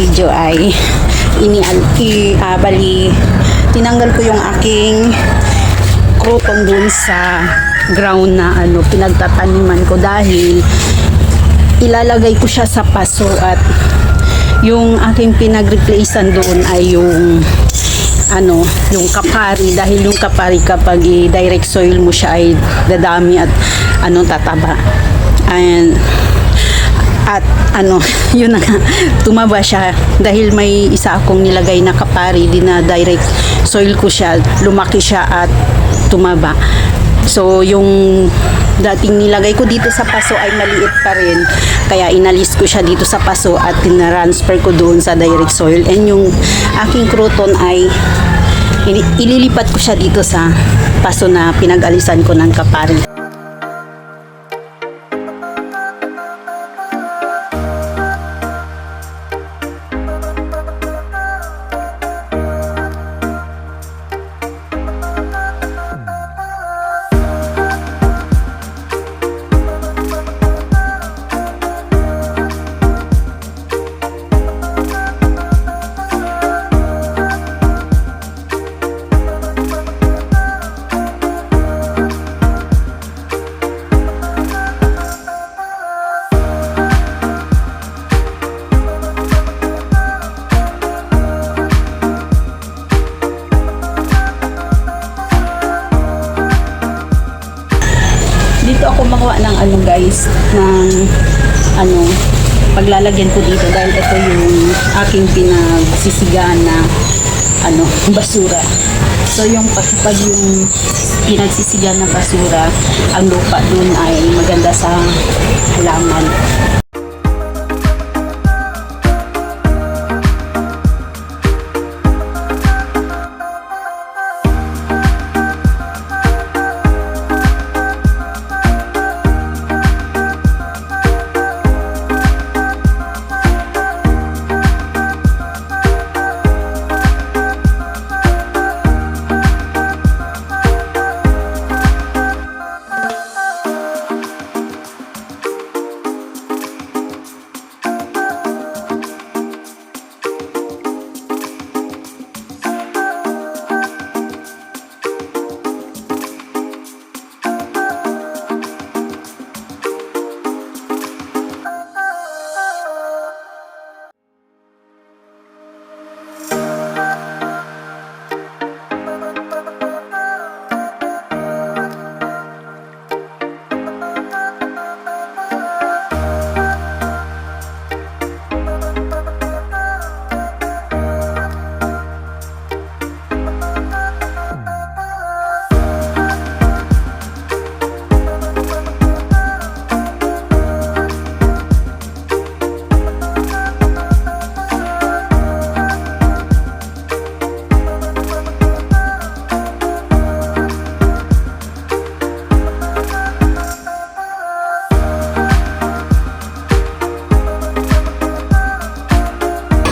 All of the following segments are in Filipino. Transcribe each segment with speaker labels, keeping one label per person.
Speaker 1: video ay ini i, ah, bali tinanggal ko yung aking crouton dun sa ground na ano pinagtataniman ko dahil ilalagay ko siya sa paso at yung aking pinag-replacean doon ay yung ano, yung kapari dahil yung kapari kapag i-direct soil mo siya ay dadami at ano tataba. And at ano, yun na nga, tumaba siya dahil may isa akong nilagay na kapari, di na direct soil ko siya, lumaki siya at tumaba. So, yung dating nilagay ko dito sa paso ay maliit pa rin. Kaya inalis ko siya dito sa paso at tinransfer ko doon sa direct soil. And yung aking crouton ay ili- ililipat ko siya dito sa paso na pinag-alisan ko ng kapari. Magawa ng ano guys ng ano paglalagyan ko dito dahil ito yung aking pinagsisigaan na ano basura. So yung pag, pag yung pinagsisigaan na basura ang lupa dun ay maganda sa halaman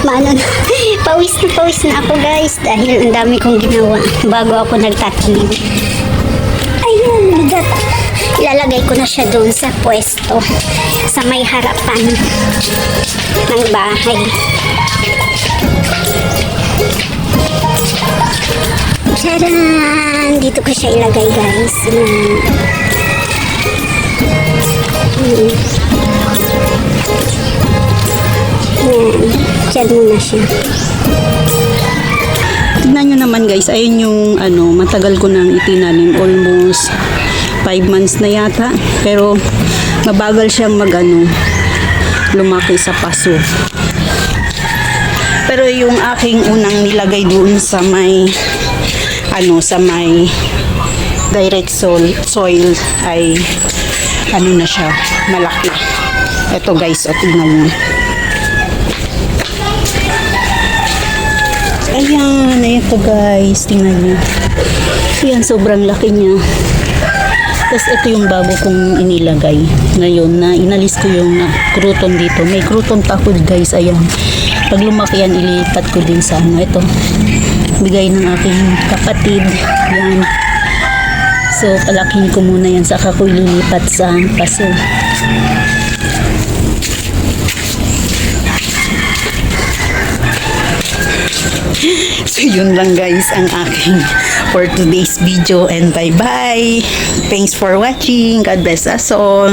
Speaker 2: Maano na, pawis na pawis na ako guys dahil ang dami kong ginawa bago ako nagtatanim. Ayun, bigat. Ilalagay ko na siya doon sa pwesto sa may harapan ng bahay. Tcharan! Dito ko siya ilagay guys. Yan. Hmm. Diyan muna siya.
Speaker 1: Tignan nyo naman guys, ayun yung ano, matagal ko nang itinanim, almost 5 months na yata. Pero mabagal siyang mag ano, lumaki sa paso. Pero yung aking unang nilagay doon sa may ano, sa may direct soil, soil ay ano na siya, malaki. Ito guys, o tignan nyo. Ayan, ayan to guys. Tingnan nyo. Ayan, sobrang laki niya. Tapos ito yung bago kong inilagay. Ngayon na inalis ko yung uh, crouton dito. May crouton pa ako guys. Ayan. Pag lumaki yan, ilipat ko din sa ano. Ito. Bigay ng aking kapatid. Yan. So, palakin ko muna yan. Saka ko ililipat sa paso. So yun lang guys ang aking for today's video and bye bye. Thanks for watching. God bless us all.